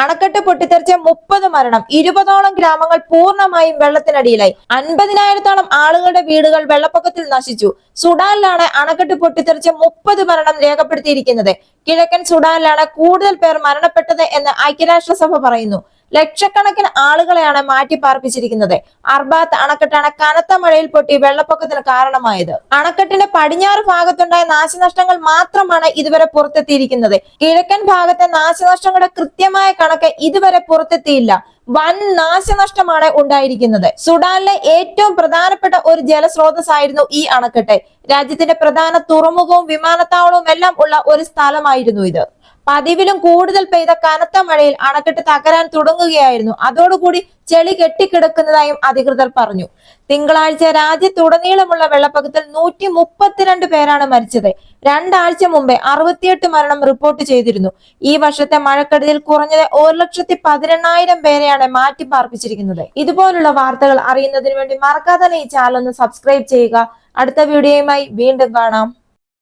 അണക്കെട്ട് പൊട്ടിത്തെറിച്ച മുപ്പത് മരണം. ഇരുപതോളം ഗ്രാമങ്ങൾ പൂർണമായും വെള്ളത്തിനടിയിലായി. അൻപതിനായിരത്തോളം ആളുകളുടെ വീടുകൾ വെള്ളപ്പൊക്കത്തിൽ നശിച്ചു. സുഡാനിലാണ് അണക്കെട്ട് പൊട്ടിത്തെറിച്ച മുപ്പത് മരണം രേഖപ്പെടുത്തിയിരിക്കുന്നത്. കിഴക്കൻ സുഡാനിലാണ് കൂടുതൽ പേർ മരണപ്പെട്ടത് എന്ന് ഐക്യരാഷ്ട്രസഭ പറയുന്നു. ലക്ഷക്കണക്കിന് ആളുകളെയാണ് മാറ്റി പാർപ്പിച്ചിരിക്കുന്നത്. അർബാത്ത് അണക്കെട്ടാണ് കനത്ത മഴയിൽ പൊട്ടി വെള്ളപ്പൊക്കത്തിന് കാരണമായത്. അണക്കെട്ടിന്റെ പടിഞ്ഞാറ് ഭാഗത്തുണ്ടായ നാശനഷ്ടങ്ങൾ മാത്രമാണ് ഇതുവരെ പുറത്തെത്തിയിരിക്കുന്നത്. കിഴക്കൻ ഭാഗത്തെ നാശനഷ്ടങ്ങളുടെ കൃത്യമായ കണക്ക് ഇതുവരെ പുറത്തെത്തിയില്ല. വൻ നാശനഷ്ടമാണ് ഉണ്ടായിരിക്കുന്നത്. സുഡാനിലെ ഏറ്റവും പ്രധാനപ്പെട്ട ഒരു ജലസ്രോതസ്സായിരുന്നു ഈ അണക്കെട്ട്. രാജ്യത്തിന്റെ പ്രധാന തുറമുഖവും വിമാനത്താവളവും എല്ലാം ഉള്ള ഒരു സ്ഥലമായിരുന്നു ഇത്. പതിവിലും കൂടുതൽ പെയ്ത കനത്ത മഴയിൽ അണക്കെട്ട് തകരാൻ തുടങ്ങുകയായിരുന്നു. അതോടുകൂടി ചെളി കെട്ടിക്കിടക്കുന്നതായും അധികൃതർ പറഞ്ഞു. തിങ്കളാഴ്ച രാജ്യത്തുടനീളമുള്ള വെള്ളപ്പൊക്കത്തിൽ നൂറ്റി മുപ്പത്തിരണ്ട് പേരാണ് മരിച്ചത്. രണ്ടാഴ്ച മുമ്പേ അറുപത്തിയെട്ട് മരണം റിപ്പോർട്ട് ചെയ്തിരുന്നു. ഈ വർഷത്തെ മഴക്കെടുതിയിൽ കുറഞ്ഞത് ഒരു ലക്ഷത്തി പതിനെണ്ണായിരം പേരെയാണ് മാറ്റി പാർപ്പിച്ചിരിക്കുന്നത് ഇതുപോലുള്ള വാർത്തകൾ അറിയുന്നതിന് വേണ്ടി മറക്കാതെ ഈ ചാനൽ ഒന്ന് സബ്സ്ക്രൈബ് ചെയ്യുക. അടുത്ത വീഡിയോയുമായി വീണ്ടും കാണാം.